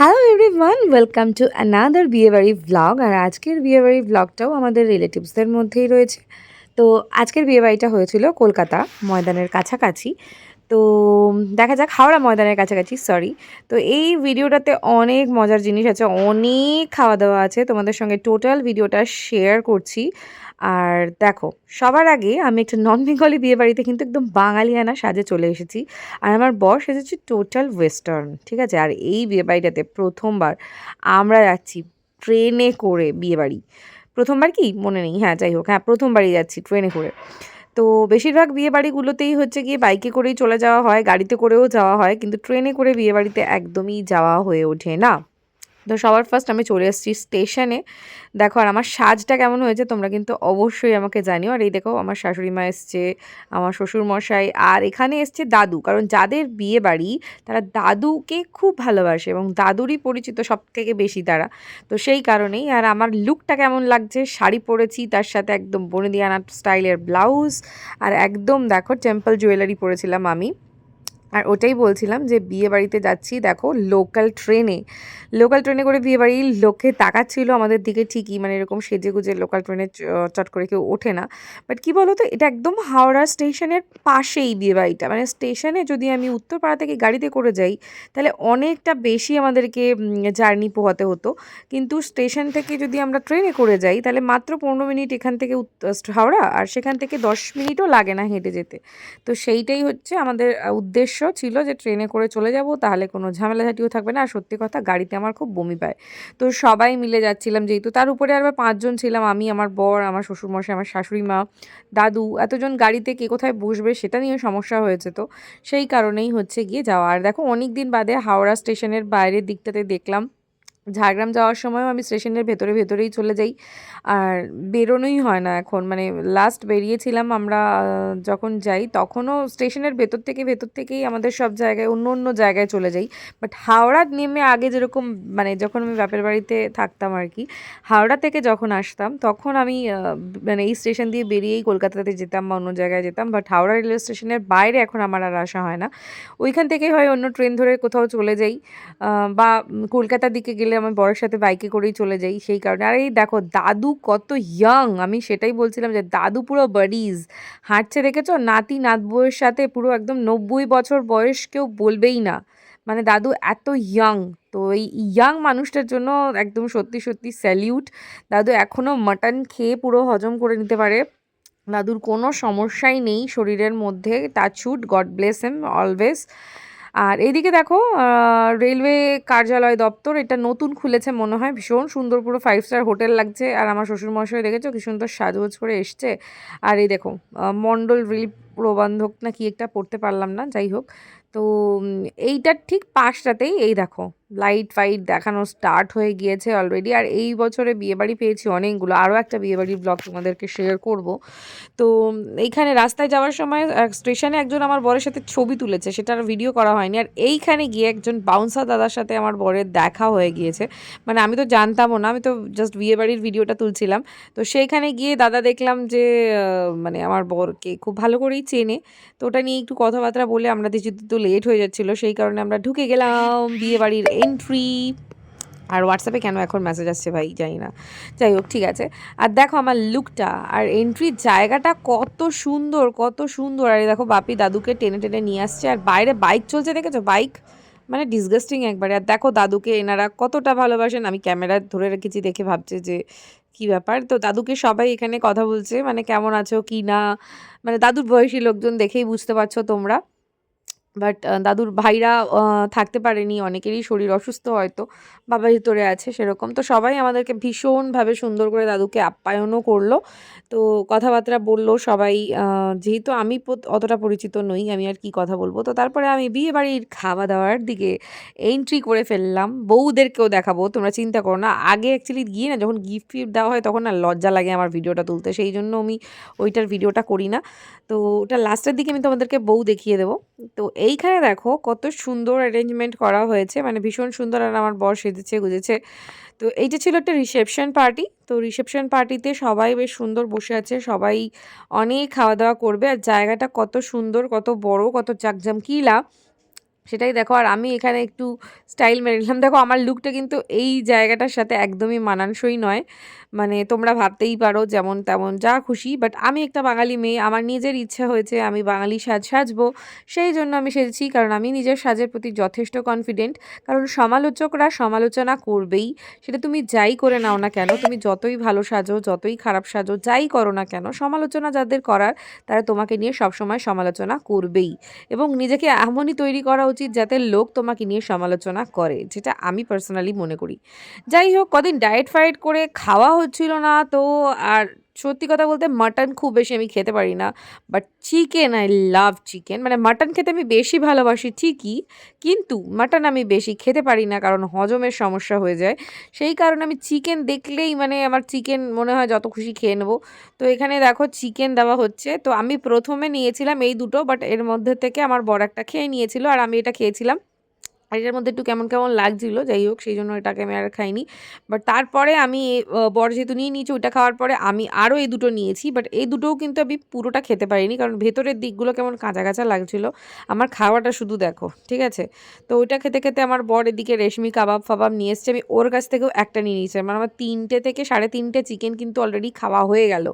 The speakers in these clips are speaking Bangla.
Hello everyone welcome to another বিয়েবাড়ি ভ্লগ আর আজকের বিয়েবাড়ি ভ্লগটাও আমাদের রিলেটিভসদের মধ্যেই রয়েছে। তো আজকের বিয়েবাড়িটা হয়েছিল কলকাতা ময়দানের কাছাকাছি। তো দেখা যাক, হাওড়া ময়দানের কাছাকাছি সরি তো এই ভিডিওটাতে অনেক মজার জিনিস আছে, অনেক খাওয়া দাওয়া আছে। তোমাদের সঙ্গে টোটাল ভিডিওটা শেয়ার করছি। আর দেখো, সবার আগে আমি একটা নন বেঙ্গলি বিয়ে বাড়িতে কিন্তু একদম বাঙালিয়ানা সাজে চলে এসেছি। আর আমার বর সেজেছে টোটাল ওয়েস্টার্ন ঠিক আছে? আর এই বিয়ে বাড়িটাতে প্রথমবার আমরা যাচ্ছি ট্রেনে করে বিয়ে বাড়ি প্রথমবার কি? মনে নেই। হ্যাঁ যাই হোক হ্যাঁ প্রথমবারই যাচ্ছি ট্রেনে করে। তো বেশিরভাগ বিয়ে বাড়িগুলোতেই হচ্ছে গিয়ে বাইকে করেই চলে যাওয়া হয়, গাড়িতে করেও যাওয়া হয়, কিন্তু ট্রেনে করে বিয়ে বাড়িতে একদমই যাওয়া হয়ে ওঠে না। তো সবার ফার্স্ট আমি চলে এসেছি স্টেশনে দেখো, আর আমার সাজটা কেমন হয়েছে তোমরা কিন্তু অবশ্যই আমাকে জানিও। আর এই দেখো, আমার শাশুড়ি মা এসছে, আমার শ্বশুর মশাই, আর এখানে এসছে দাদু। কারণ যাদের বিয়ে বাড়ি, তারা দাদুকে খুব ভালোবাসে এবং দাদুরই পরিচিত সব থেকে বেশি তারা। তো সেই কারণেই, আর আমার লুকটা কেমন লাগছে? শাড়ি পরেছি, তার সাথে একদম বনেদিয়ানা স্টাইলের ব্লাউজ আর একদম দেখো টেম্পল জুয়েলারি পরেছিলাম আমি। আর ওটাই বলছিলাম যে বিয়ে বাড়িতে যাচ্ছি, দেখো লোকাল ট্রেনে লোকাল ট্রেনে করে বিয়ে বাড়ির লোকে তাকাচ্ছিল আমাদের দিকে ঠিকই মানে এরকম সেজে গুজে লোকাল ট্রেনে চট করে কেউ ওঠে না। বাট কি বলতো, এটা একদম হাওড়া স্টেশনের পাশেই বিয়ে বাড়িটা। মানে স্টেশনে যদি আমি উত্তরপাড়া থেকে গাড়িতে করে যাই, তাহলে অনেকটা বেশি আমাদেরকে জার্নি পোহাতে হতো। কিন্তু স্টেশন থেকে যদি আমরা ট্রেনে করে যাই, তাহলে মাত্র পনেরো মিনিট এখান থেকে হাওড়া, আর সেখান থেকে দশ মিনিটও লাগে না হেঁটে যেতে। তো সেইটাই হচ্ছে আমাদের উদ্দেশ্য। ছিল যে ট্রেনে করে চলে যাব, তাহলে কোনো ঝামেলাঝাটিও থাকবে না। আর সত্যি কথা, গাড়িতে আমার খুব বমি পায়। তো সবাই মিলে যাচ্ছিলাম যেহেতু, তার উপরে আবার পাঁচজন ছিলাম, আমি, আমার বর, আমার শ্বশুরমশাই, আমার শাশুড়ি মা, দাদু, এতজন গাড়িতে কে কোথায় বসবে সেটা নিয়ে সমস্যা হয়েছে তো। সেই কারণেই হচ্ছে গিয়ে যাওয়া। আর দেখো অনেক দিন বাদে হাওড়া স্টেশনের বাইরের দিকটাতে দেখলাম ঝাড়গ্রাম যাওয়ার সময়ও আমি স্টেশনের ভেতরে, ভেতরেই চলে যাই। আর বেরোনোই হয় না এখন। মানে লাস্ট বেরিয়েছিলাম আমরা যখন যাই, তখনও স্টেশনের ভেতর থেকে, ভেতর থেকেই আমাদের সব জায়গায়, অন্য অন্য জায়গায় চলে যাই। বাট হাওড়া নেমে আগে যেরকম মানে যখন আমি বাপের বাড়িতে থাকতাম আর কি, হাওড়া থেকে যখন আসতাম, তখন আমি মানে এই স্টেশন দিয়ে বেরিয়েই কলকাতাতে যেতাম বা অন্য জায়গায় যেতাম। বাট হাওড়া রেলওয়ে স্টেশনের বাইরে এখন আমার আর আসা হয় না। ওইখান থেকে হয় অন্য ট্রেন ধরে কোথাও চলে যাই। বা কলকাতার দিকে গেলে আমার বরের সাথে বাইকে করেই চলে যাই সেই কারণে। আর এই দেখো, দাদু কত ইয়াং আমি সেটাই বলছিলাম যে দাদু পুরো বডিজ হাঁটছে দেখেছ? নাতি নাত বউয়ের সাথে পুরো একদম নব্বই বছর বয়স কেউ বলবেই না। মানে দাদু এত ইয়াং তো এই ইয়াং মানুষটার জন্য একদম সত্যি সত্যি স্যালিউট দাদু এখনও মাটন খেয়ে পুরো হজম করে নিতে পারে। দাদুর কোনো সমস্যাই নেই শরীরের মধ্যে। Touchwood god bless am always আর এদিকে দেখো রেলওয়ে কার্যালয় দপ্তর এটা নতুন খুলেছে মনে হয়, ভীষণ সুন্দর পুরো ফাইভ স্টার হোটেল লাগছে। আর আমার শ্বশুরমশাই দেখেছ কি সুন্দর সাজগোজ করে এসছে। আর এই দেখো মণ্ডল রিলিফ প্রবন্ধক না কি একটা পড়তে পারলাম না, যাই হোক। তো এইটার ঠিক পাশটাতেই এই দেখো লাইট ফাইট দেখানো স্টার্ট হয়ে গিয়েছে অলরেডি আর এই বছরে বিয়েবাড়ি পেয়েছি অনেকগুলো। আরও একটা বিয়েবাড়ির ব্লগ তোমাদেরকে শেয়ার করব। তো এইখানে রাস্তায় যাওয়ার সময় স্টেশনে একজন আমার বরের সাথে ছবি তুলেছে সেটার ভিডিও করা হয়নি। আর এইখানে গিয়ে একজন বাউন্সার দাদার সাথে আমার বরের দেখা হয়ে গিয়েছে। মানে আমি তো জানতামও না, আমি তো জাস্ট বিয়েবাড়ির ভিডিওটা তুলছিলাম। তো সেইখানে গিয়ে দাদা দেখলাম যে মানে আমার বরকে খুব ভালো করেই চেনে। তো ওটা নিয়ে একটু কথাবার্তা বলে আমরা যেহেতু তো লেট হয়ে যাচ্ছিল, সেই কারণে আমরা ঢুকে গেলাম বিয়েবাড়ির এন্ট্রি আর হোয়াটসঅ্যাপে কেন এখন মেসেজ আসছে ভাই? জানি না। যাই হোক, ঠিক আছে। আর দেখো আমার লুকটা আর এন্ট্রির জায়গাটা কত সুন্দর কত সুন্দর। আর দেখো, বাপি দাদুকে টেনে টেনে নিয়ে আসছে, আর বাইরে বাইক চলছে, দেখেছ? বাইক মানে ডিসগাস্টিং একবারে। আর দেখো দাদুকে, এনারা কতটা ভালোবাসেন। আমি ক্যামেরা ধরে রেখেছি দেখে ভাবছে যে কি ব্যাপার। তো দাদুকে সবাই এখানে কথা বলছে মানে কেমন আছো, কি না? মানে দাদুর বয়সী লোকজন দেখেই বুঝতে পারছ তোমরা। বাট দাদুর ভাইরা থাকতে পারেনি, অনেকেরই শরীর অসুস্থ হয়তো, বাবা ভিতরে আছে সেরকম। তো সবাই আমাদেরকে ভীষণভাবে সুন্দর করে দাদুকে আপ্যায়নও করল। তো কথাবার্তা বলল সবাই যেহেতু আমি অতটা পরিচিত নই, আমি আর কি কথা বলব। তো তারপরে আমি বিয়ে বাড়ির খাওয়া দাওয়ার দিকে এন্ট্রি করে ফেললাম। বউদেরকেও দেখাবো, তোমরা চিন্তা করো না। আগে অ্যাকচুয়ালি গিয়ে না যখন গিফট ফিফট দেওয়া হয় তখন না লজ্জা লাগে আমার ভিডিওটা তুলতে। সেই জন্য আমি ওইটার ভিডিওটা করি না। তো ওটা লাস্টের দিকে আমি তোমাদেরকে বউ দেখিয়ে দেবো। তো এইখানে দেখো কত সুন্দর অ্যারেঞ্জমেন্ট করা হয়েছে। মানে ভীষণ সুন্দর আর আমার বর সেজেছে, গুজেছে। তো এইটা ছিল একটা রিসেপশন পার্টি তো রিসেপশন পার্টিতে সবাই বেশ সুন্দর বসে আছে, সবাই অনেক খাওয়া দাওয়া করবে। আর জায়গাটা কত সুন্দর, কত বড়, কত চাকজামকিলা সেটাই দেখো, আর আমি এখানে একটু স্টাইল মেরে নিলাম। দেখো, আমার লুকটা কিন্তু এই জায়গাটার সাথে একদমই মানানসই নয়। মানে তোমরা ভাবতেই পারো যেমন তেমন যা খুশি বাট আমি একটা বাঙালি মেয়ে, আমার নিজের ইচ্ছা হয়েছে আমি বাঙালি সাজ সাজবো। সেই জন্য আমি সেজেছি, কারণ আমি নিজের সাজের প্রতি যথেষ্ট কনফিডেন্ট কারণ সমালোচকরা সমালোচনা করবেই। সেটা তুমি যাই করে নাও না কেন, তুমি যতই ভালো সাজো, যতই খারাপ সাজো, যাই করো না কেন, সমালোচনা যাদের করার, তারা তোমাকে নিয়ে সবসময় সমালোচনা করবেই। এবং নিজেকে এমনই তৈরি করা উচিত যাতে লোক তোমাকে নিয়ে সমালোচনা করে, যেটা আমি পার্সোনালি মনে করি। যাই হোক, কদিন ডায়েট ফায়েট করে খাওয়া হচ্ছিল না তো, আর সত্যি কথা বলতে মাটন খুব বেশি আমি খেতে পারি না but chicken I love chicken মানে মাটন খেতে আমি বেশি ভালোবাসি ঠিকই, কিন্তু মাটন আমি বেশি খেতে পারি না কারণ হজমের সমস্যা হয়ে যায়। সেই কারণে আমি চিকেন দেখলেই মানে আমার চিকেন মনে হয় যত খুশি খেয়ে নেব। তো এখানে দেখো চিকেন দেওয়া হচ্ছে। তো আমি প্রথমে নিয়েছিলাম এই দুটো বাট এর মধ্যে থেকে আমার বড় একটা খেয়ে নিয়েছিল আর আমি এটা খেয়েছিলাম। আর এটার মধ্যে একটু কেমন কেমন লাগছিল, যাই হোক, সেই জন্য এটাকে আমি আর খাইনি। বাট তারপরে আমি বড় যেহেতু নিয়ে নিয়েছি, ওইটা খাওয়ার পরে আমি আরও এই দুটো নিয়েছি। বাট এই দুটোও কিন্তু আমি পুরোটা খেতে পারিনি, কারণ ভেতরের দিকগুলো কেমন কাঁচা কাঁচা লাগছিল। আমার খাওয়াটা শুধু দেখো, ঠিক আছে? তো ওইটা খেতে খেতে আমার বর এদিকে রেশমি কাবাব, ফাবাব নিয়ে এসছে। আমি ওর কাছ থেকেও একটা নিয়ে নিয়েছি। মানে আমার তিনটে থেকে সাড়ে তিনটে চিকেন কিন্তু অলরেডি খাওয়া হয়ে গেল।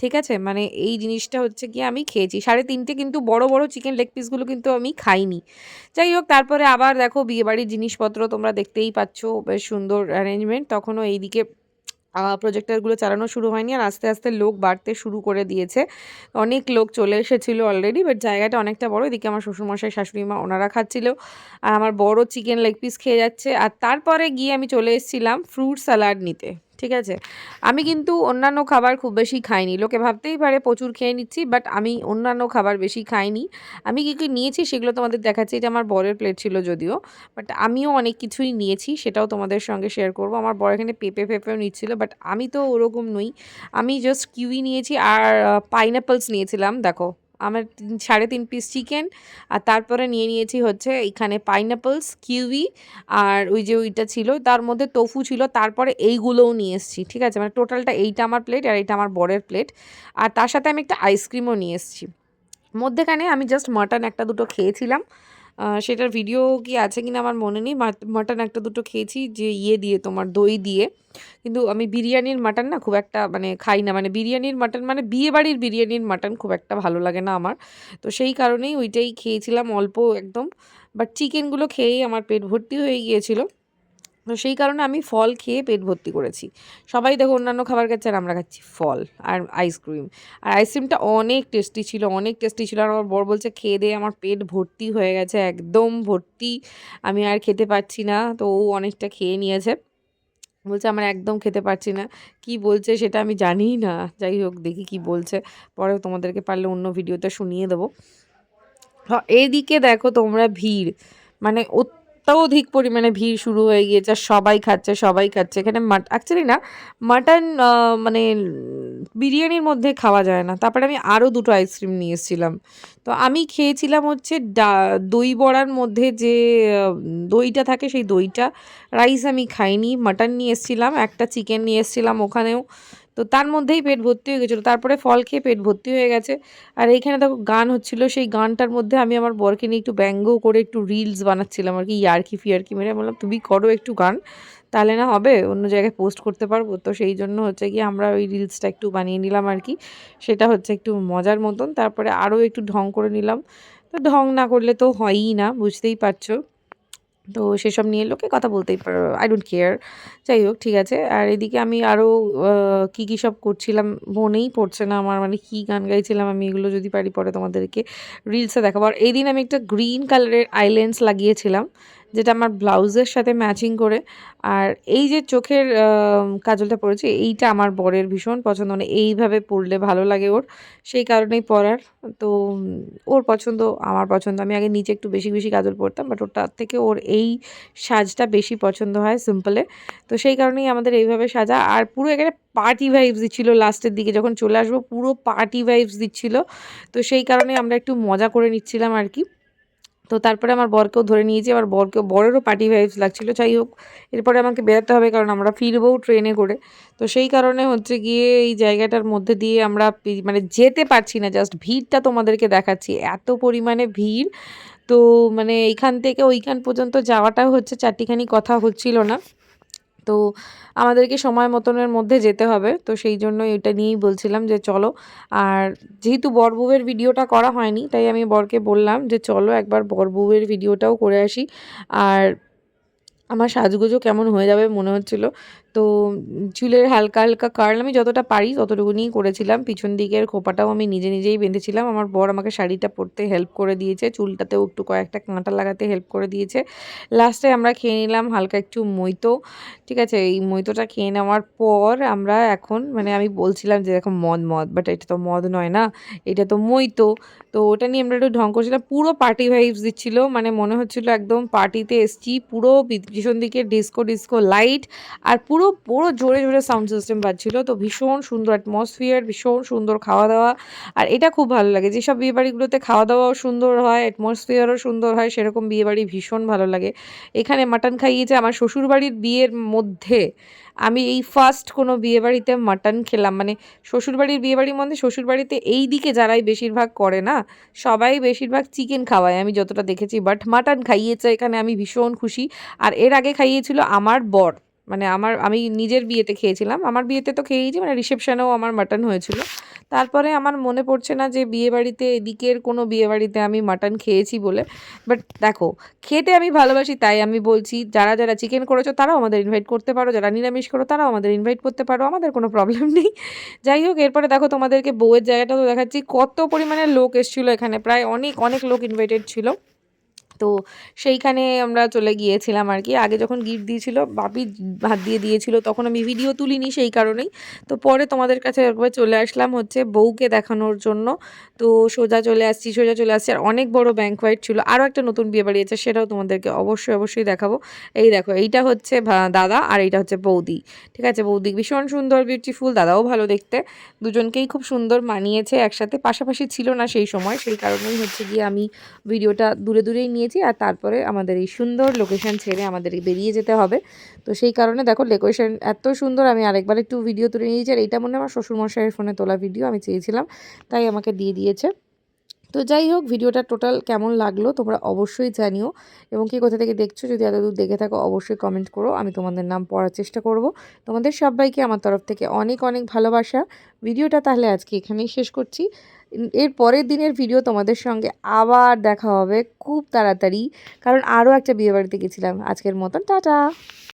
ঠিক আছে? মানে এই জিনিসটা হচ্ছে কি আমি খেয়েছি। সাড়ে তিনটে কিন্তু বড় বড় চিকেন লেগ পিসগুলো কিন্তু আমি খাইনি। যাই হোক, তারপরে আবার দেখো বিয়েবাড়ির জিনিসপত্র তোমরা দেখতেই পাচ্ছ, বেশ সুন্দর অ্যারেঞ্জমেন্ট তখনও এইদিকে প্রজেক্টারগুলো চালানো শুরু হয়নি আর আস্তে আস্তে লোক বাড়তে শুরু করে দিয়েছে। অনেক লোক চলে এসেছিল অলরেডি বাট জায়গাটা অনেকটা বড়। এদিকে আমার শ্বশুরমশাই, শাশুড়ি মা ওনারা খাচ্ছিল। আর আমার বড় চিকেন লেগ পিস খেয়ে যাচ্ছে। আর তারপরে গিয়ে আমি চলে এসেছিলাম ফ্রুট স্যালাড নিতে। ঠিক আছে? আমি কিন্তু অন্যান্য খাবার খুব বেশি খাইনি। লোকে ভাবতেই পারে প্রচুর খেয়ে নিচ্ছি বাট আমি অন্যান্য খাবার বেশি খাইনি। আমি কী কী নিয়েছি সেগুলো তোমাদের দেখাচ্ছি, এটা আমার বরের প্লেট ছিল যদিও বাট আমিও অনেক কিছুই নিয়েছি, সেটাও তোমাদের সঙ্গে শেয়ার করব। আমার বর এখানে পেঁপে পেঁপেও নিচ্ছিল বাট আমি তো ওরকম নই। আমি জাস্ট কিউই নিয়েছি আর পাইনঅ্যাপলস নিয়েছিলাম, দেখো। আমার সাড়ে তিন পিস চিকেন আর তারপরে নিয়ে নিয়েছি হচ্ছে এখানে পাইনাপলস কিউই আর ওই যে ওইটা ছিল, তার মধ্যে তোফু ছিল, তারপরে এইগুলোও নিয়ে এসেছি, ঠিক আছে? মানে টোটালটা এইটা আমার প্লেট আর এইটা আমার বরের প্লেট আর তার সাথে আমি একটা আইসক্রিমও নিয়ে এসেছি। মধ্যেখানে আমি জাস্ট মাটন একটা দুটো খেয়েছিলাম সেটার ভিডিও কি আছে কিনা আমার মনে নেই। মাটন একটা দুটো খেয়েছি যে ইয়ে দিয়ে, তোমার দই দিয়ে। কিন্তু আমি বিরিয়ানির মাটন না খুব একটা মানে খাই না। মানে বিরিয়ানির মাটন মানে বিয়ে বাড়ির বিরিয়ানির মাটন খুব একটা ভালো লাগে না আমার। তো সেই কারণেই ওইটাই খেয়েছিলাম অল্প একদম। বাট চিকেনগুলো খেয়েই আমার পেট ভর্তি হয়ে গিয়েছিল। তো সেই কারণে আমি ফল খেয়ে পেট ভর্তি করেছি। সবাই দেখো অন্যান্য খাবার খাচ্ছে আর আমরা খাচ্ছি ফল আর আইসক্রিম আর আইসক্রিমটা অনেক টেস্টি ছিল, অনেক টেস্টি ছিল। আর আমার বর বলছে, খেয়ে দিয়ে আমার পেট ভর্তি হয়ে গেছে, একদম ভর্তি। আমি আর খেতে পারছি না। তো ও অনেকটা খেয়ে নিয়েছে। বলছে, আমার একদম খেতে পারছি না। কি বলছে সেটা আমি জানিই না। যাই হোক, দেখি কি বলছে। পরে তোমাদেরকে পারলে অন্য ভিডিওতে শুনিয়ে দেবো। এদিকে দেখো তোমরা ভিড়। মানে অত্যধিক পরিমাণে ভিড় শুরু হয়ে গিয়েছে সবাই খাচ্ছে সবাই খাচ্ছে। এখানে মাট অ্যাকচুয়ালি না মাটন মানে বিরিয়ানির মধ্যে খাওয়া যায় না। তারপরে আমি আরও দুটো আইসক্রিম নিয়ে এসেছিলাম। তো আমি খেয়েছিলাম হচ্ছে ডা, দই বড়ার মধ্যে যে দইটা থাকে সেই দইটা। রাইস আমি খাইনি মাটন নিয়ে এসেছিলাম, একটা চিকেন নিয়ে এসেছিলাম ওখানেও। তো তার মধ্যেই পেট ভর্তি হয়ে গেছিল। তারপরে ফল খেয়ে পেট ভর্তি হয়ে গেছে। আর এইখানে দেখো গান হচ্ছিল, সেই গানটার মধ্যে আমি আমার বরকে নিয়ে একটু ব্যঙ্গ করে একটু রিলস বানাচ্ছিলাম আর কি, ইয়ারকি ফিয়ারকি মেরে। বললাম, তুমি করো একটু গান, তাহলে না হবে, অন্য জায়গায় পোস্ট করতে পারব। তো সেই জন্য হচ্ছে কি আমরা ওই রিলসটা একটু বানিয়ে নিলাম আর কি। সেটা হচ্ছে একটু মজার মতন। তারপরে আরও একটু ঢং করে নিলাম। তো ঢং না করলে তো হয়ই না, বুঝতেই পারছ। তো সেসব নিয়ে লোকে কথা বলতেই পারো আই ডোন্ট কেয়ার যাই হোক, ঠিক আছে। আর এদিকে আমি আরও কি কী সব করছিলাম মনেই পড়ছে না আমার মানে কী গান গাইছিলাম আমি এগুলো যদি পারি পরে তোমাদেরকে রিলসে দেখাবো। আর এই দিন আমি একটা গ্রিন কালারের আইল্যান্ডস লাগিয়েছিলাম। যেটা আমার ব্লাউজের সাথে ম্যাচিং করে। আর এই যে চোখের কাজলটা পরেছে, এইটা আমার বরের ভীষণ পছন্দ। মানে এইভাবে পরলে ভালো লাগে ওর। সেই কারণেই পরার। তো ওর পছন্দ, আমার পছন্দ। আমি আগে নিচে একটু বেশি বেশি কাজল পরতাম, বাট ওটার থেকে ওর এই সাজটা বেশি পছন্দ হয় সিম্পলে। তো সেই কারণেই আমাদের এইভাবে সাজা। আর পুরো এখানে পার্টি ভাইবস দিচ্ছিল লাস্টের দিকে। যখন চলে আসব, পুরো পার্টি ভাইবস দিচ্ছিল। তো সেই কারণে আমরা একটু মজা করে নিচ্ছিলাম আর কি। তো তারপরে আমার বরকেও ধরে নিয়েছি আমার বরকেও বরেরও পার্টি ভাইবস লাগছিল। যাই হোক, এরপরে আমাকে বেরোতে হবে কারণ আমরা ফিরবও ট্রেনে করে। তো সেই কারণে হচ্ছে গিয়ে এই জায়গাটার মধ্যে দিয়ে আমরা মানে যেতে পারছি না জাস্ট ভিড়টা তোমাদেরকে দেখাচ্ছি। এত পরিমাণে ভিড়, তো মানে এইখান থেকে ওইখান পর্যন্ত যাওয়াটাও হচ্ছে চারটিখানি কথা হচ্ছিল না। তো আমাদেরকে সময় মতনের মধ্যে যেতে হবে। তো সেই জন্য এটা নিয়েই বলছিলাম যে চলো। আর যেহেতু বরবউয়ের ভিডিওটা করা হয়নি, তাই আমি বরকে বললাম যে চলো একবার বরবউয়ের ভিডিওটাও করে আসি। আর আমার সাজগুজো কেমন হয়ে যাবে মনে হচ্ছিল তো চুলের হালকা হালকা কার্ল আমি যতটা পারি ততটুকুনিই করেছিলাম। পিছন দিকের খোপাটাও আমি নিজে নিজেই বেঁধেছিলাম। আমার বর আমাকে শাড়িটা পরতে হেল্প করে দিয়েছে, চুলটাতেও একটু কয়েকটা কাঁটা লাগাতে হেল্প করে দিয়েছে। লাস্টে আমরা খেয়ে নিলাম হালকা একটু মৈতো ঠিক আছে? এই মৈতোটা খেয়ে নেওয়ার পর আমরা এখন মানে আমি বলছিলাম যে এখন মদ মদ বাট এটা তো মদ নয় না, এটা তো মৈতো তো ওটা নিয়ে আমরা একটু ঢং করছিলাম, পুরো পার্টি ভাইবস দিচ্ছিল মানে মনে হচ্ছিল একদম পার্টিতে এসছি, পুরো পিছন দিকে ডিস্কো ডিস্কো লাইট আর পুরো পুরো পুরো জোরে জোরে সাউন্ড সিস্টেম বাজছিল। তো ভীষণ সুন্দর অ্যাটমসফিয়ার ভীষণ সুন্দর খাওয়া দাওয়া আর এটা খুব ভালো লাগে। যেসব বিয়েবাড়িগুলোতে খাওয়া দাওয়াও সুন্দর হয় অ্যাটমসফিয়ারও সুন্দর হয়, সেরকম বিয়েবাড়ি ভীষণ ভালো লাগে। এখানে মাটন খাইয়েছে আমার শ্বশুরবাড়ির বিয়ের মধ্যে। আমি এই ফার্স্ট কোনো বিয়েবাড়িতে মাটন খেলাম। মানে শ্বশুরবাড়ির বিয়েবাড়ির মধ্যে শ্বশুরবাড়িতে এই দিকে যারাই বেশিরভাগ করে না, সবাই বেশিরভাগ চিকেন খাওয়ায়, আমি যতটা দেখেছি। বাট মাটন খাইয়েছে, এখানে আমি ভীষণ খুশি। আর এর আগে খাইয়েছিল আমার বর। মানে আমার, আমি নিজের বিয়েতে খেয়েছিলাম। আমার বিয়েতে তো খেয়েইছি মানে রিসেপশনেও আমার মাটন হয়েছিল। তারপরে আমার মনে পড়ছে না যে বিয়েবাড়িতে, এদিকের কোনো বিয়েবাড়িতে আমি মাটন খেয়েছি বলে। বাট দেখো, খেতে আমি ভালোবাসি, তাই আমি বলছি, যারা যারা চিকেন করেছ, তারাও আমাদের ইনভাইট করতে পারো। যারা নিরামিষ করো, তারাও আমাদের ইনভাইট করতে পারো। আমাদের কোনো প্রবলেম নেই। যাই হোক, এরপরে দেখো, তোমাদেরকে বউয়ের জায়গাটা তো দেখাচ্ছি। কত পরিমাণে লোক এসেছিল এখানে। প্রায় অনেক অনেক লোক ইনভাইটেড ছিল। তো সেইখানে আমরা চলে গিয়েছিলাম আর কি। আগে যখন গিফট দিয়েছিল, বাপি হাত দিয়ে দিয়েছিল, তখন আমি ভিডিও তুলিনি সেই কারণেই। তো পরে তোমাদের কাছে একবার চলে আসলাম হচ্ছে বউকে দেখানোর জন্য। তো সোজা চলে আসছি, সোজা চলে আসছি। আর অনেক বড় হোয়াইট ছিল। আরও একটা নতুন বিয়ে বাড়ি আছে, সেটাও তোমাদেরকে অবশ্যই অবশ্যই দেখাবো। এই দেখো, এইটা হচ্ছে দাদা আর এইটা হচ্ছে বৌদি। ঠিক আছে, বৌদি ভীষণ সুন্দর বিউটিফুল দাদাও ভালো দেখতে। দুজনকেই খুব সুন্দর মানিয়েছে একসাথে। পাশাপাশি ছিল না সেই সময়, সেই কারণেই হচ্ছে গিয়ে আমি ভিডিওটা দূরে, দূরেই নিয়ে নিয়েছি আর তারপরে আমাদের এই সুন্দর লোকেশান ছেড়ে আমাদের বেরিয়ে যেতে হবে। তো সেই কারণে দেখো লোকেশান এত সুন্দর, আমি আরেকবার একটু ভিডিও তুলে নিয়েছি আর এইটা মনে আমার শ্বশুরমশাইয়ের ফোনে তোলা ভিডিও আমি চেয়েছিলাম, তাই আমাকে দিয়ে দিয়েছে। তো যাই হোক, ভিডিওটা টোটাল কেমন লাগল তোমরা অবশ্যই জানিও। এবং কি কোথা থেকে দেখছ, যদি এতদূর দেখে থাকো, অবশ্যই কমেন্ট করো। আমি তোমাদের নাম পড়ার চেষ্টা করব। তোমাদের সবাইকে আমার তরফ থেকে অনেক অনেক ভালোবাসা। ভিডিওটা তাহলে আজকে এখানেই শেষ করছি। এর পরের দিনের ভিডিও তোমাদের সঙ্গে আবার দেখা হবে খুব তাড়াতাড়ি। কারণ আরও একটা বিয়েবাড়িতে গেছিলাম। আজকের মতন টাটা!